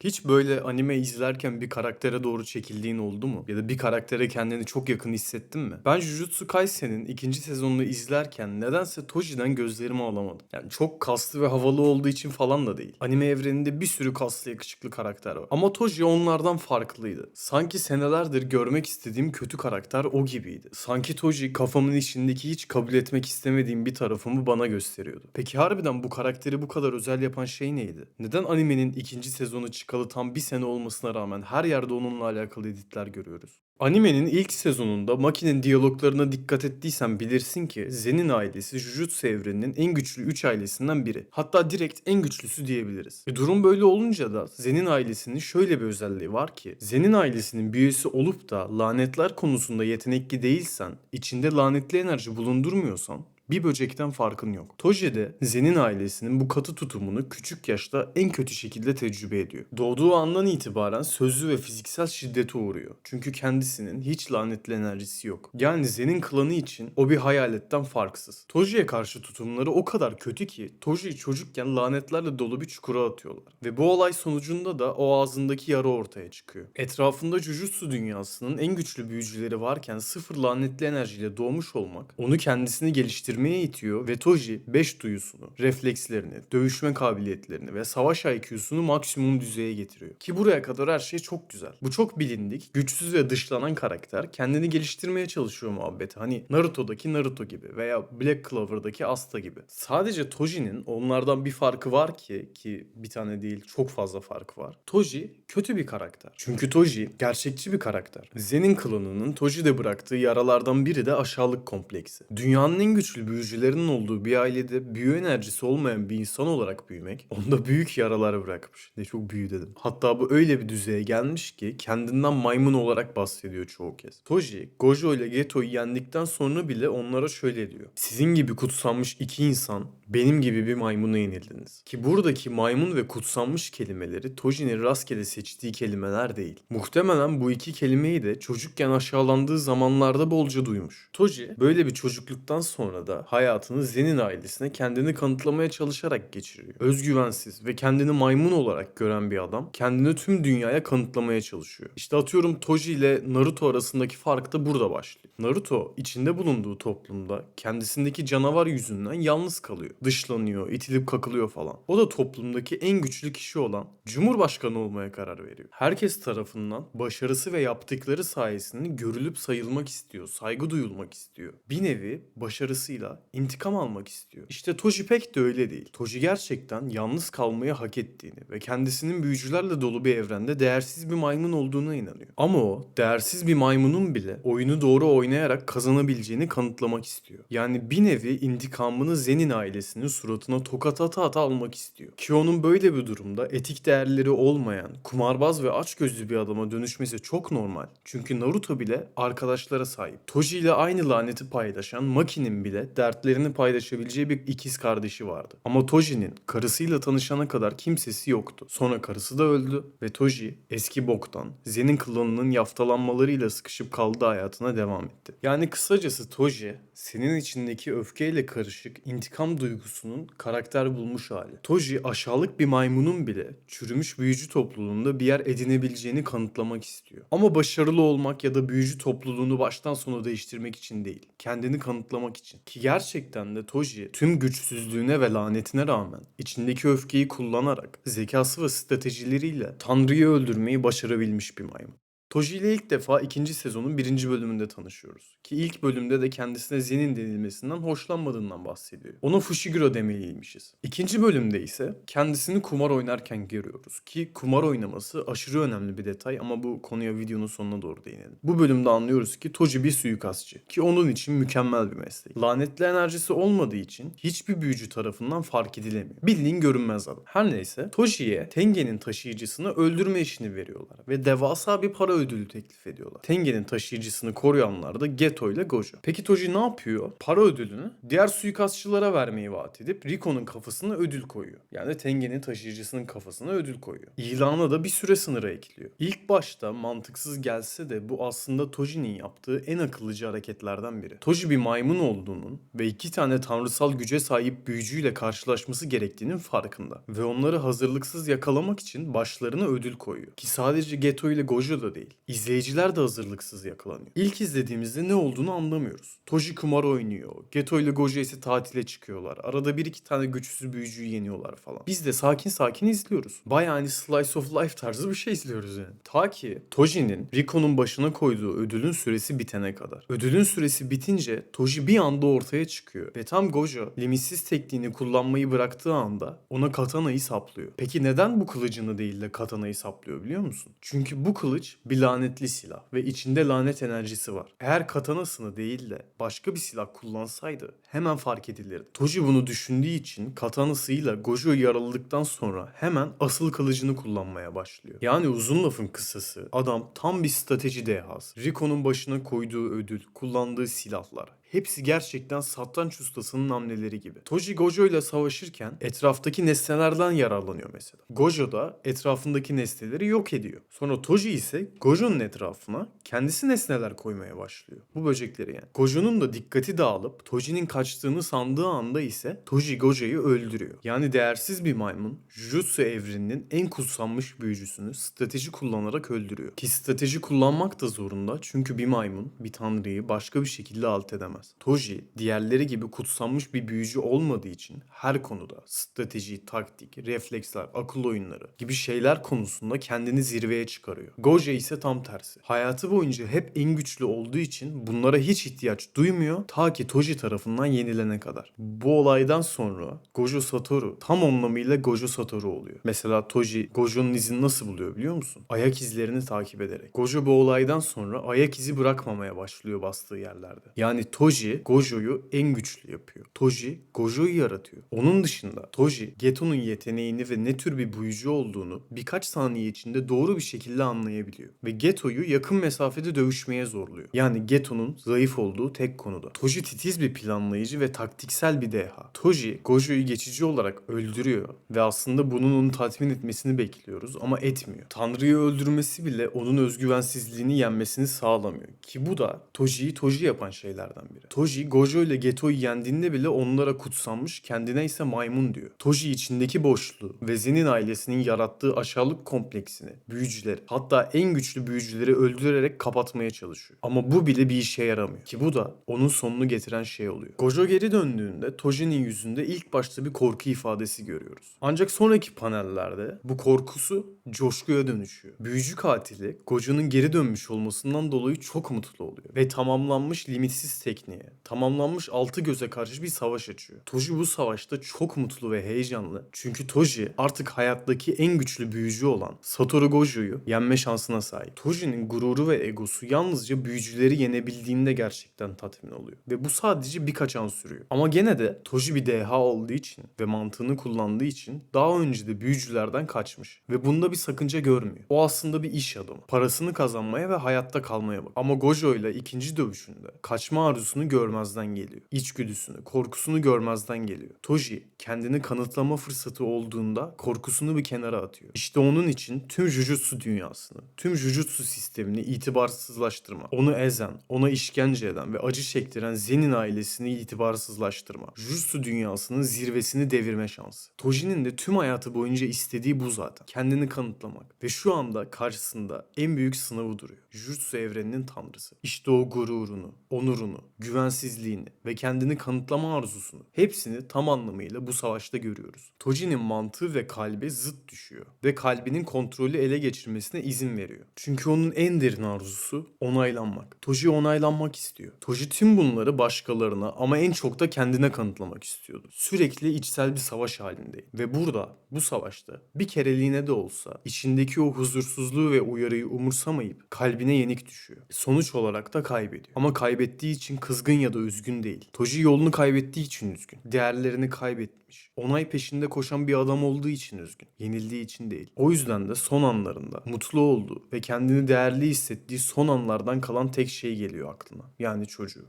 Hiç böyle anime izlerken bir karaktere doğru çekildiğin oldu mu? Ya da bir karaktere kendini çok yakın hissettin mi? Ben Jujutsu Kaisen'in ikinci sezonunu izlerken nedense Toji'den gözlerimi alamadım. Yani çok kaslı ve havalı olduğu için falan da değil. Anime evreninde bir sürü kaslı yakışıklı karakter var. Ama Toji onlardan farklıydı. Sanki senelerdir görmek istediğim kötü karakter o gibiydi. Sanki Toji kafamın içindeki hiç kabul etmek istemediğim bir tarafımı bana gösteriyordu. Peki harbiden bu karakteri bu kadar özel yapan şey neydi? Neden animenin ikinci sezonu çıkalı tam bir sene olmasına rağmen her yerde onunla alakalı editler görüyoruz? Animenin ilk sezonunda Maki'nin diyaloglarına dikkat ettiysen bilirsin ki Zen'in ailesi Jujutsu evreninin en güçlü 3 ailesinden biri. Hatta direkt en güçlüsü diyebiliriz. E durum böyle olunca da Zen'in ailesinin şöyle bir özelliği var ki Zen'in ailesinin bir üyesi olup da lanetler konusunda yetenekli değilsen, içinde lanetli enerji bulundurmuyorsan bir böcekten farkın yok. Toji de Zen'in ailesinin bu katı tutumunu küçük yaşta en kötü şekilde tecrübe ediyor. Doğduğu andan itibaren sözlü ve fiziksel şiddete uğruyor. Çünkü kendisinin hiç lanetli enerjisi yok. Yani Zen'in klanı için o bir hayaletten farksız. Toji'ye karşı tutumları o kadar kötü ki Toji'yi çocukken lanetlerle dolu bir çukura atıyorlar. Ve bu olay sonucunda da o ağzındaki yara ortaya çıkıyor. Etrafında Jujutsu dünyasının en güçlü büyücüleri varken sıfır lanetli enerjiyle doğmuş olmak onu kendisini geliştirmeye itiyor ve Toji 5 duyusunu, reflekslerini, dövüşme kabiliyetlerini ve savaş IQ'sunu maksimum düzeye getiriyor. Ki buraya kadar her şey çok güzel. Bu çok bilindik, güçsüz ve dışlanan karakter kendini geliştirmeye çalışıyor muhabbeti. Hani Naruto'daki Naruto gibi veya Black Clover'daki Asta gibi. Sadece Toji'nin onlardan bir farkı var ki ki bir tane değil çok fazla farkı var. Toji kötü bir karakter. Çünkü Toji gerçekçi bir karakter. Zen'in klanının Toji'de bıraktığı yaralardan biri de aşağılık kompleksi. Dünyanın en güçlü büyücülerinin olduğu bir ailede büyü enerjisi olmayan bir insan olarak büyümek onda büyük yaralar bırakmış. Ne çok büyü dedim. Hatta bu öyle bir düzeye gelmiş ki kendinden maymun olarak bahsediyor çoğu kez. Toji, Gojo ile Geto'yu yendikten sonra bile onlara şöyle diyor. Sizin gibi kutsanmış iki insan benim gibi bir maymuna yenildiniz. Ki buradaki maymun ve kutsanmış kelimeleri Toji'nin rastgele seçtiği kelimeler değil. Muhtemelen bu iki kelimeyi de çocukken aşağılandığı zamanlarda bolca duymuş. Toji böyle bir çocukluktan sonra da hayatını Zen'in ailesine kendini kanıtlamaya çalışarak geçiriyor. Özgüvensiz ve kendini maymun olarak gören bir adam kendini tüm dünyaya kanıtlamaya çalışıyor. İşte atıyorum Toji ile Naruto arasındaki fark da burada başlıyor. Naruto içinde bulunduğu toplumda kendisindeki canavar yüzünden yalnız kalıyor. Dışlanıyor, itilip kakılıyor falan. O da toplumdaki en güçlü kişi olan Cumhurbaşkanı olmaya karar veriyor. Herkes tarafından başarısı ve yaptıkları sayesinde görülüp sayılmak istiyor, saygı duyulmak istiyor. Bir nevi başarısıyla intikam almak istiyor. İşte Toji pek de öyle değil. Toji gerçekten yalnız kalmayı hak ettiğini ve kendisinin büyücülerle dolu bir evrende değersiz bir maymun olduğuna inanıyor. Ama o değersiz bir maymunun bile oyunu doğru oynayarak kazanabileceğini kanıtlamak istiyor. Yani bir nevi intikamını Zen'in ailesinin suratına tokat ata ata almak istiyor. Ki onun böyle bir durumda etik değerleri olmayan, kumarbaz ve açgözlü bir adama dönüşmesi çok normal. Çünkü Naruto bile arkadaşlara sahip. Toji ile aynı laneti paylaşan Maki'nin bile dertlerini paylaşabileceği bir ikiz kardeşi vardı. Ama Toji'nin karısıyla tanışana kadar kimsesi yoktu. Sonra karısı da öldü ve Toji eski boktan, Zen'in klanının yaftalanmalarıyla sıkışıp kaldığı hayatına devam etti. Yani kısacası Toji senin içindeki öfkeyle karışık intikam duygusunun karakter bulmuş hali. Toji aşağılık bir maymunun bile çürümüş büyücü topluluğunda bir yer edinebileceğini kanıtlamak istiyor. Ama başarılı olmak ya da büyücü topluluğunu baştan sona değiştirmek için değil. Kendini kanıtlamak için. Ki gerçekten de Toji tüm güçsüzlüğüne ve lanetine rağmen içindeki öfkeyi kullanarak zekası ve stratejileriyle Tanrı'yı öldürmeyi başarabilmiş bir maymun. Toji ile ilk defa ikinci sezonun birinci bölümünde tanışıyoruz. Ki ilk bölümde de kendisine Zen'in denilmesinden hoşlanmadığından bahsediyor. Ona Fushiguro demeliymişiz. İkinci bölümde ise kendisini kumar oynarken görüyoruz. Ki kumar oynaması aşırı önemli bir detay ama bu konuya videonun sonuna doğru değinelim. Bu bölümde anlıyoruz ki Toji bir suikastçı. Ki onun için mükemmel bir meslek. Lanetli enerjisi olmadığı için hiçbir büyücü tarafından fark edilemiyor. Bildiğin görünmez adam. Her neyse Toji'ye Tengen'in taşıyıcısını öldürme işini veriyorlar. Ve devasa bir para ödülü teklif ediyorlar. Tengen'in taşıyıcısını koruyanlar da Geto ile Gojo. Peki Toji ne yapıyor? Para ödülünü diğer suikastçılara vermeyi vaat edip Riko'nun kafasına ödül koyuyor. Yani Tengen'in taşıyıcısının kafasına ödül koyuyor. İlana da bir süre sınırı ekliyor. İlk başta mantıksız gelse de bu aslında Toji'nin yaptığı en akıllıca hareketlerden biri. Toji bir maymun olduğunun ve iki tane tanrısal güce sahip büyücüyle karşılaşması gerektiğinin farkında. Ve onları hazırlıksız yakalamak için başlarına ödül koyuyor. Ki sadece Geto ile Gojo da değil. İzleyiciler de hazırlıksız yakalanıyor. İlk izlediğimizde ne olduğunu anlamıyoruz. Toji kumar oynuyor. Geto ile Gojo ise tatile çıkıyorlar. Arada bir iki tane güçsüz büyücüyü yeniyorlar falan. Biz de sakin sakin izliyoruz. Bayağı hani slice of life tarzı bir şey izliyoruz yani. Ta ki Toji'nin Riko'nun başına koyduğu ödülün süresi bitene kadar. Ödülün süresi bitince Toji bir anda ortaya çıkıyor. Ve tam Gojo limitsiz tekniğini kullanmayı bıraktığı anda ona katanayı saplıyor. Peki neden bu kılıcını değil de katanayı saplıyor biliyor musun? Çünkü bu kılıç bir lanetli silah ve içinde lanet enerjisi var. Eğer katanasını değil de başka bir silah kullansaydı hemen fark edilirdi. Toji bunu düşündüğü için katanasıyla Gojo'yu yaraladıktan sonra hemen asıl kılıcını kullanmaya başlıyor. Yani uzun lafın kısası adam tam bir strateji dehası. Riko'nun başına koyduğu ödül, kullandığı silahlar, Hepsi gerçekten satranç ustasının hamleleri gibi. Toji Gojo ile savaşırken etraftaki nesnelerden yararlanıyor mesela. Gojo da etrafındaki nesneleri yok ediyor. Sonra Toji ise Gojo'nun etrafına kendisi nesneler koymaya başlıyor. Bu böcekleri yani. Gojo'nun da dikkati dağılıp Toji'nin kaçtığını sandığı anda ise Toji Gojo'yu öldürüyor. Yani değersiz bir maymun Jujutsu evreninin en kutsanmış büyücüsünü strateji kullanarak öldürüyor. Ki strateji kullanmak da zorunda çünkü bir maymun bir tanrıyı başka bir şekilde alt edemez. Toji diğerleri gibi kutsanmış bir büyücü olmadığı için her konuda strateji, taktik, refleksler, akıl oyunları gibi şeyler konusunda kendini zirveye çıkarıyor. Gojo ise tam tersi. Hayatı boyunca hep en güçlü olduğu için bunlara hiç ihtiyaç duymuyor ta ki Toji tarafından yenilene kadar. Bu olaydan sonra Gojo Satoru tam anlamıyla Gojo Satoru oluyor. Mesela Toji Gojo'nun izini nasıl buluyor biliyor musun? Ayak izlerini takip ederek. Gojo bu olaydan sonra ayak izi bırakmamaya başlıyor bastığı yerlerde. Yani Toji Gojo'yu en güçlü yapıyor. Toji Gojo'yu yaratıyor. Onun dışında Toji Geto'nun yeteneğini ve ne tür bir büyücü olduğunu birkaç saniye içinde doğru bir şekilde anlayabiliyor. Ve Geto'yu yakın mesafede dövüşmeye zorluyor. Yani Geto'nun zayıf olduğu tek konuda. Toji titiz bir planlayıcı ve taktiksel bir deha. Toji Gojo'yu geçici olarak öldürüyor ve aslında bunun onu tatmin etmesini bekliyoruz ama etmiyor. Tanrı'yı öldürmesi bile onun özgüvensizliğini yenmesini sağlamıyor. Ki bu da Toji'yi Toji yapan şeylerden biri. Toji Gojo ile Geto'yu yendiğinde bile onlara kutsanmış kendine ise maymun diyor. Toji içindeki boşluğu ve Zen'in ailesinin yarattığı aşağılık kompleksini, büyücüleri hatta en güçlü büyücüleri öldürerek kapatmaya çalışıyor. Ama bu bile bir işe yaramıyor. Ki bu da onun sonunu getiren şey oluyor. Gojo geri döndüğünde Toji'nin yüzünde ilk başta bir korku ifadesi görüyoruz. Ancak sonraki panellerde bu korkusu coşkuya dönüşüyor. Büyücü katili Gojo'nun geri dönmüş olmasından dolayı çok mutlu oluyor. Ve tamamlanmış limitsiz tekniğe, tamamlanmış altı göze karşı bir savaş açıyor. Toji bu savaşta çok mutlu ve heyecanlı. Çünkü Toji artık hayattaki en güçlü büyücü olan Satoru Gojo'yu yenme şansına sahip. Toji'nin gururu ve egosu yalnızca büyücüleri yenebildiğinde gerçekten tatmin oluyor. Ve bu sadece birkaç an sürüyor. Ama gene de Toji bir deha olduğu için ve mantığını kullandığı için daha önce de büyücülerden kaçmış. Ve bunda bir sakınca görmüyor. O aslında bir iş adamı. Parasını kazanmaya ve hayatta kalmaya bak. Ama Gojo ile ikinci dövüşünde kaçma arzusunu görmezden geliyor. İçgüdüsünü, korkusunu görmezden geliyor. Toji kendini kanıtlama fırsatı olduğunda korkusunu bir kenara atıyor. İşte onun için tüm Jujutsu dünyasını, tüm Jujutsu sistemini itibarsızlaştırma, onu ezen, ona işkence eden ve acı çektiren Zenin ailesini itibarsızlaştırma, Jujutsu dünyasının zirvesini devirme şansı. Toji'nin de tüm hayatı boyunca istediği bu zaten. Kendini kanıtlamak. Ve şu anda karşısında en büyük sınavı duruyor. Jujutsu evreninin tanrısı. İşte o gururunu, onurunu, güvensizliğini ve kendini kanıtlama arzusunu hepsini tam anlamıyla bu savaşta görüyoruz. Toji'nin mantığı ve kalbi zıt düşüyor ve kalbinin kontrolü ele geçirmesine izin veriyor. Çünkü onun en derin arzusu onaylanmak. Toji onaylanmak istiyor. Toji tüm bunları başkalarına ama en çok da kendine kanıtlamak istiyordu. Sürekli içsel bir savaş halindeydi. Ve burada bu savaşta bir kereliğine de olsa içindeki o huzursuzluğu ve uyarıyı umursamayıp kalbine yenik düşüyor. Sonuç olarak da kaybediyor. Ama kaybettiği için kız kızgın ya da üzgün değil. Toji yolunu kaybettiği için üzgün. Değerlerini kaybetmiş. Onay peşinde koşan bir adam olduğu için üzgün. Yenildiği için değil. O yüzden de son anlarında mutlu olduğu ve kendini değerli hissettiği son anlardan kalan tek şey geliyor aklına. Yani çocuğu.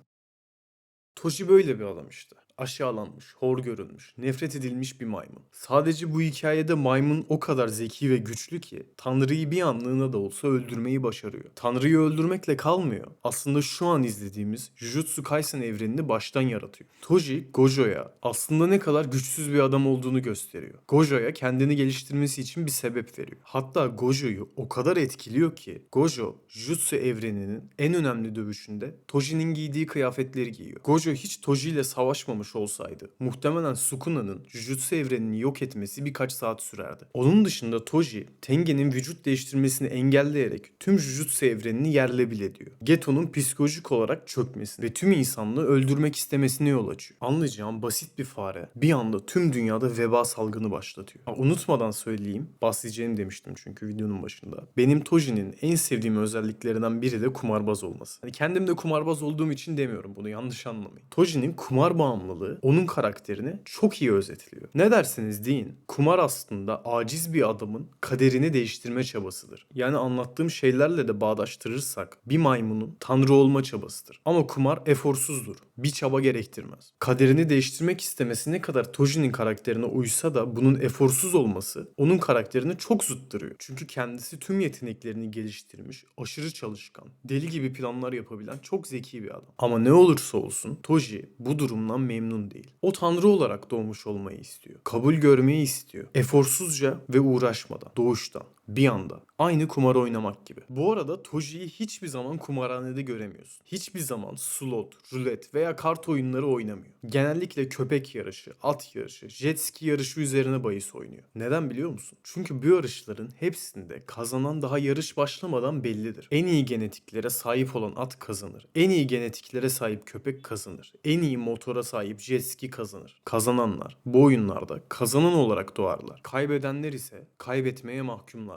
Toji böyle bir adam işte. Aşağılanmış, hor görülmüş, nefret edilmiş bir maymun. Sadece bu hikayede maymun o kadar zeki ve güçlü ki Tanrı'yı bir anlığına da olsa öldürmeyi başarıyor. Tanrı'yı öldürmekle kalmıyor. Aslında şu an izlediğimiz Jujutsu Kaisen evrenini baştan yaratıyor. Toji, Gojo'ya aslında ne kadar güçsüz bir adam olduğunu gösteriyor. Gojo'ya kendini geliştirmesi için bir sebep veriyor. Hatta Gojo'yu o kadar etkiliyor ki Gojo, Jutsu evreninin en önemli dövüşünde Toji'nin giydiği kıyafetleri giyiyor. Gojo hiç Toji ile savaşmamış olsaydı muhtemelen Sukuna'nın Jujutsu evrenini yok etmesi birkaç saat sürerdi. Onun dışında Toji, Tengen'in vücut değiştirmesini engelleyerek tüm Jujutsu evrenini yerle bir ediyor. Geto'nun psikolojik olarak çökmesini ve tüm insanlığı öldürmek istemesine yol açıyor. Anlayacağım basit bir fare bir anda tüm dünyada veba salgını başlatıyor. Ha, unutmadan söyleyeyim, bahsedeceğim demiştim çünkü videonun başında. Benim Toji'nin en sevdiğim özelliklerinden biri de kumarbaz olması. Hani kendim de kumarbaz olduğum için demiyorum bunu yanlış anlamayın. Toji'nin kumar bağımlılığı onun karakterini çok iyi özetliyor. Ne derseniz deyin, kumar aslında aciz bir adamın kaderini değiştirme çabasıdır. Yani anlattığım şeylerle de bağdaştırırsak bir maymunun tanrı olma çabasıdır. Ama kumar eforsuzdur. Bir çaba gerektirmez. Kaderini değiştirmek istemesi ne kadar Toji'nin karakterine uysa da bunun eforsuz olması onun karakterini çok zıttırıyor. Çünkü kendisi tüm yeteneklerini geliştirmiş, aşırı çalışkan, deli gibi planlar yapabilen çok zeki bir adam. Ama ne olursa olsun Toji bu durumdan memnun değil. O tanrı olarak doğmuş olmayı istiyor. Kabul görmeyi istiyor. Eforsuzca ve uğraşmadan, doğuştan bir anda. Aynı kumar oynamak gibi. Bu arada Toji'yi hiçbir zaman kumarhanede göremiyorsun. Hiçbir zaman slot, rulet veya kart oyunları oynamıyor. Genellikle köpek yarışı, at yarışı, jet ski yarışı üzerine bahis oynuyor. Neden biliyor musun? Çünkü bu yarışların hepsinde kazanan daha yarış başlamadan bellidir. En iyi genetiklere sahip olan at kazanır. En iyi genetiklere sahip köpek kazanır. En iyi motora sahip jet ski kazanır. Kazananlar bu oyunlarda kazanan olarak doğarlar. Kaybedenler ise kaybetmeye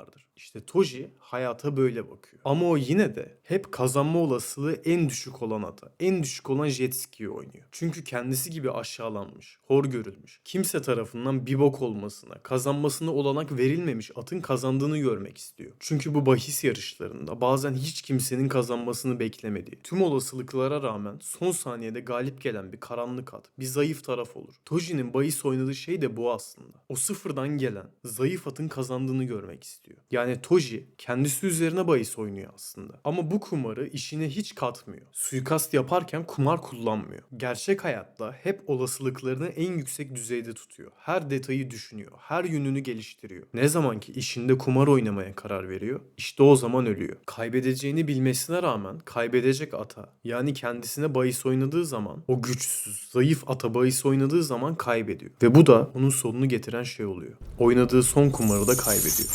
mahkumlardır. İşte Toji hayata böyle bakıyor. Ama o yine de hep kazanma olasılığı en düşük olan ata, en düşük olan jet ski'yi oynuyor. Çünkü kendisi gibi aşağılanmış, hor görülmüş, kimse tarafından bir bok olmasına, kazanmasına olanak verilmemiş atın kazandığını görmek istiyor. Çünkü bu bahis yarışlarında bazen hiç kimsenin kazanmasını beklemediği, tüm olasılıklara rağmen son saniyede galip gelen bir karanlık at, bir zayıf taraf olur. Toji'nin bahis oynadığı şey de bu aslında. O sıfırdan gelen, zayıf atın kazandığını görmek istiyor. Yani Toji kendisi üzerine bahis oynuyor aslında. Ama bu kumarı işine hiç katmıyor. Suikast yaparken kumar kullanmıyor. Gerçek hayatta hep olasılıklarını en yüksek düzeyde tutuyor. Her detayı düşünüyor. Her yönünü geliştiriyor. Ne zaman ki işinde kumar oynamaya karar veriyor, işte o zaman ölüyor. Kaybedeceğini bilmesine rağmen kaybedecek ata yani kendisine bahis oynadığı zaman o güçsüz, zayıf ata bahis oynadığı zaman kaybediyor. Ve bu da onun sonunu getiren şey oluyor. Oynadığı son kumarı da kaybediyor.